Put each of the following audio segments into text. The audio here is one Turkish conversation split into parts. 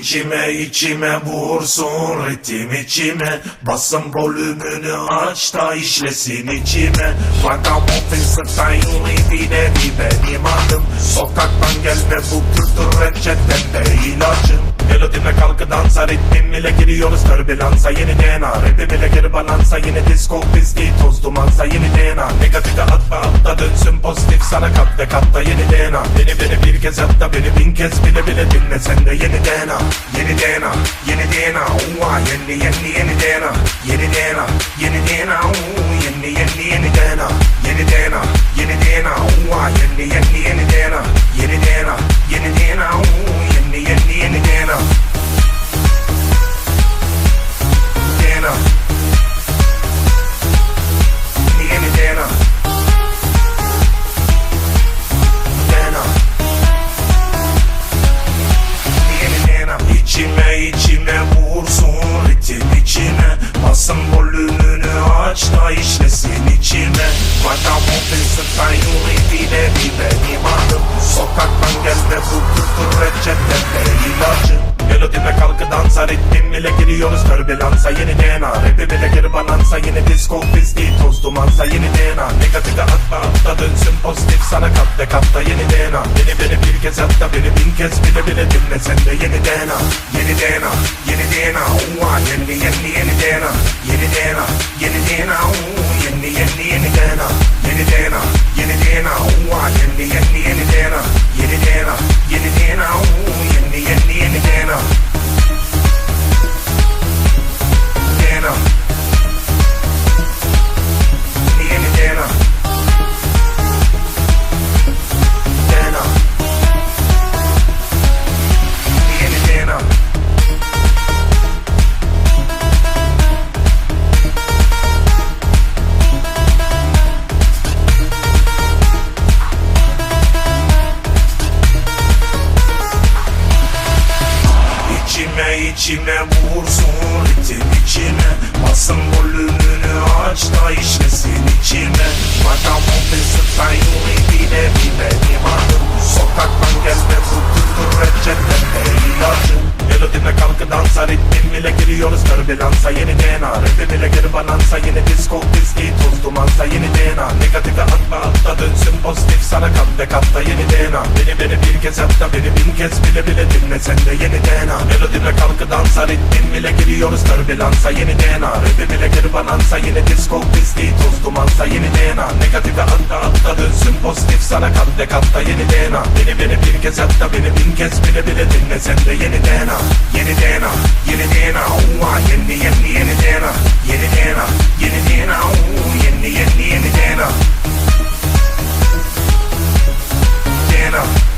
İçime içime vursun ritim içime. Basın volümünü aç da işlesin içime. Vagabond style bile bir benim adım. Sokaktan gelme bu kültür reçetende ilacım. Melodime kalkı dansa ritmim ile giriyoruz. Türbülansa Yeni DNA rapim geri balansa Yeni disco pisti toz dumansa Yeni DNA negatife atma altta dönsün pozitif sana kat ve katta yeni DNA Beni beni bir kez hatta beni bin kez bile bile dinle sen de yeni DNA Yeni DNA yeni DNA Uva yeni yeni yeni DNA Yeni DNA yeni DNA Yeni yeni Yeni DNA yeni DNA Basın volümünü aç da işlesin içime. Vagabond style bile bir benim Sokaktan gelme bu kültür reçetede ilacım Melodime kalkı dansa ritmim ile giriyoruz türbülansa Yeni DNA rapim ile geri balansa Yeni disco pisti toz dumansa Yeni DNA negatife atma atla dönsün pozitif sana kat ve katta yeni DNA Beni beni bir kez hatta beni bin kez bile bile dinle sen de yeni DNA Yeni DNA yeni DNA Uva yeni yeni yeni DNA Yeni DNA yeni DNA Yeni yeni Yeni DNA içime vursun ritim içime Basın volümünü aç da işlesin içime Vagabond style bile bir benim adım Sokaktan gelme bu kültür reçetede ilacım Melodime kalkı dansa ritmim ile giriyoruz türbülansa Yeni DNA rapim ile geri balansa. Yeni disco pisti dumansa Yeni DNA negatife atma atla dönsün pozitif sana kat ve katta yeni DNA Beni beni bir kez hatta beni bin kez bile bile dinle sen de yeni DNA Melodime kalkı dansa ritmim ile giriyoruz türbülansa Yeni DNA rapim ile geri balansa Yeni disco pisti toz dumansa Yeni DNA negatife atla atla dönsün pozitif sana kat ve katta yeni DNA Beni beni bir kez hatta beni bin kez bile bile dinle sen de yeni DNA Yeni DNA yeni DNA yeni yeni yeni DNA Yeni DNA yeni DNA Uuu, Yeni yeni yeni DNA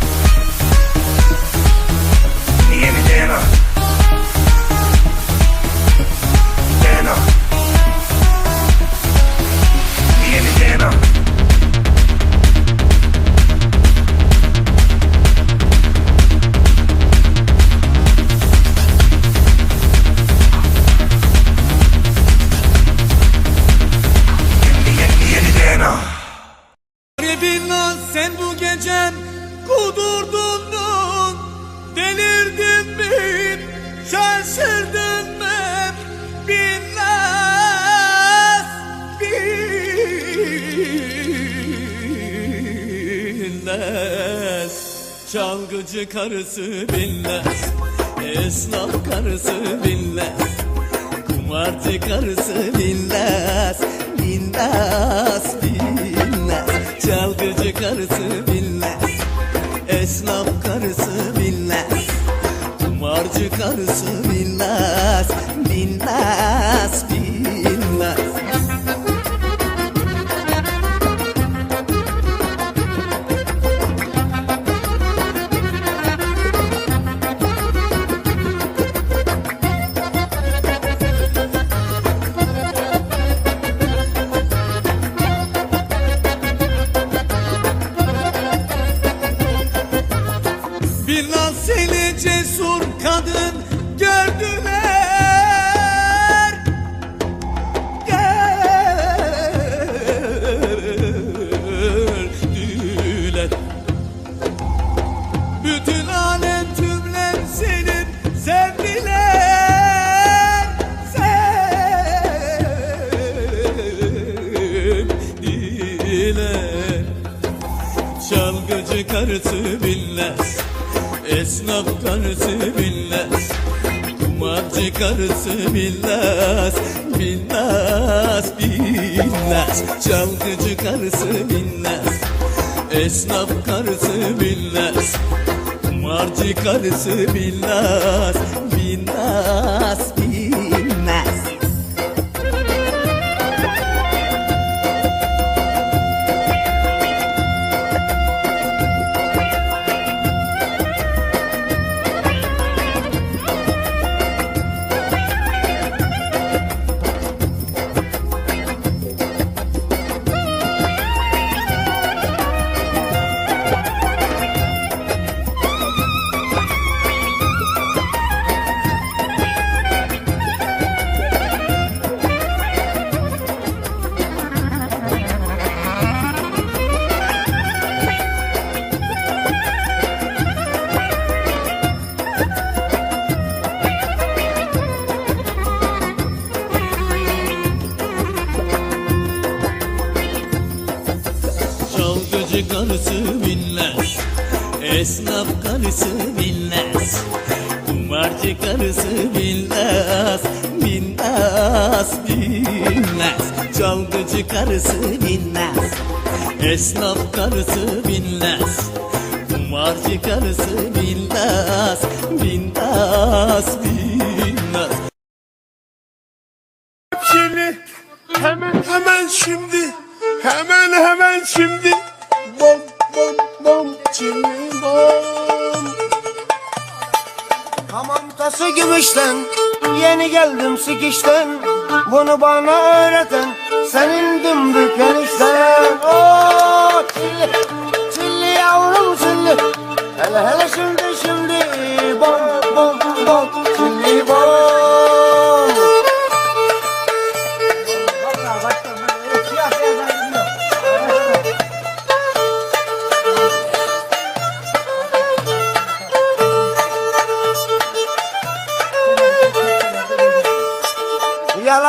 Bilmez. Çalgıcı karısı bilmez. Esnaf karısı bilmez. Kumarcı karısı bilmez. Bilmez, bilmez. Çalgıcı karısı bilmez. Esnaf karısı bilmez. Kumarcı karısı bilmez. Bilmez, Esnaf karısı bilmez Kumarcı karısı bilmez Bilmez, bilmez. Çalgıcı karısı bilmez Esnaf karısı bilmez Kumarcı karısı bilmez Bilmez, karısı bilmez. Kumarcı karısı bilmez Bilmez, bilmez. Çalgıcı karısı bilmez Esnaf karısı bilmez. Kumarcı karısı bilmez Bilmez, bilmez. Şimdi hemen hemen şimdi hemen hemen şimdi. Bom bom bom şimdi Hamam tası gümüşten Yeni geldim sikişten. Bunu bana öğreten Senin dümbük enişten. Oo, çilli, çilli yavrum çilli. Hele hele şimdi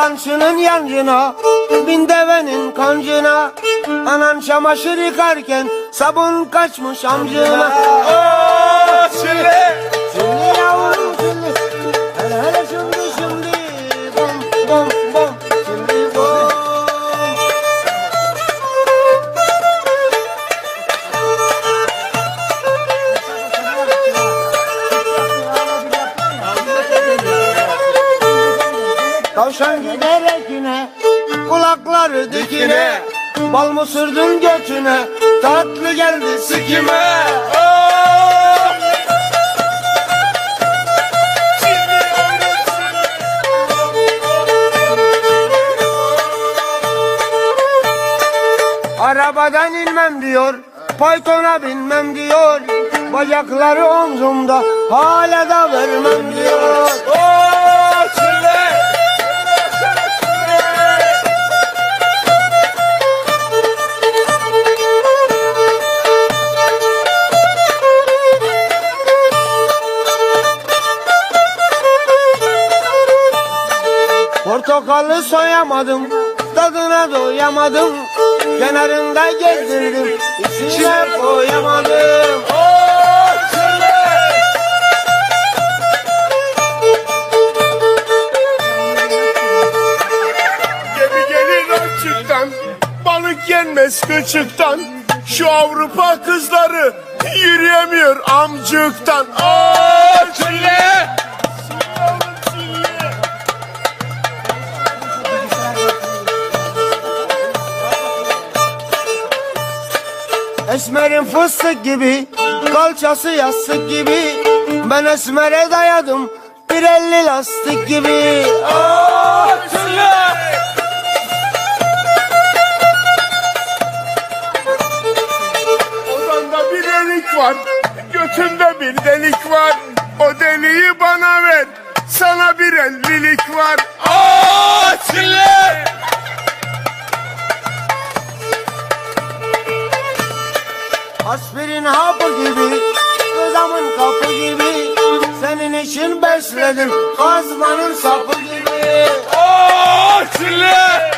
Yalancının yancına Bin devenin kancına. Anan çamaşır yıkarken Sabun kaçmış amcına. Aa, Çile Bal mı sürdün götüne? Tatlı geldi sikime. Aa! Arabadan inmem diyor Paytona binmem diyor. Bacakları omzumda Hala da vermem diyor. Aa, Portakalı soyamadım Tadına doyamadım. Kenarında gezdirdim İçine koyamadım. Gemi gelir açıktan Balık yenmez kılçıktan Şu Avrupa kızları Yürüyemiyor amcıktan Aa, Çile Esmerin fıstık gibi Kalçası yastık gibi. Ben esmere dayadım Bir elli lastik gibi. Aa, Çile Odanda bir delik var Götümde bir delik var. O deliği bana ver Sana bir ellilik var. Aa, Çile Aspirin hapı gibi Kızamın kapı gibi Senin için besledim Kazmanın sapı gibi. Oh çile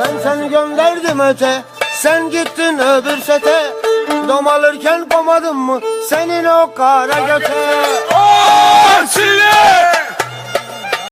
Ben seni gönderdim öte Sen gittin öbür sete. Domalırken komadım mı Senin o kara göte? Oh çile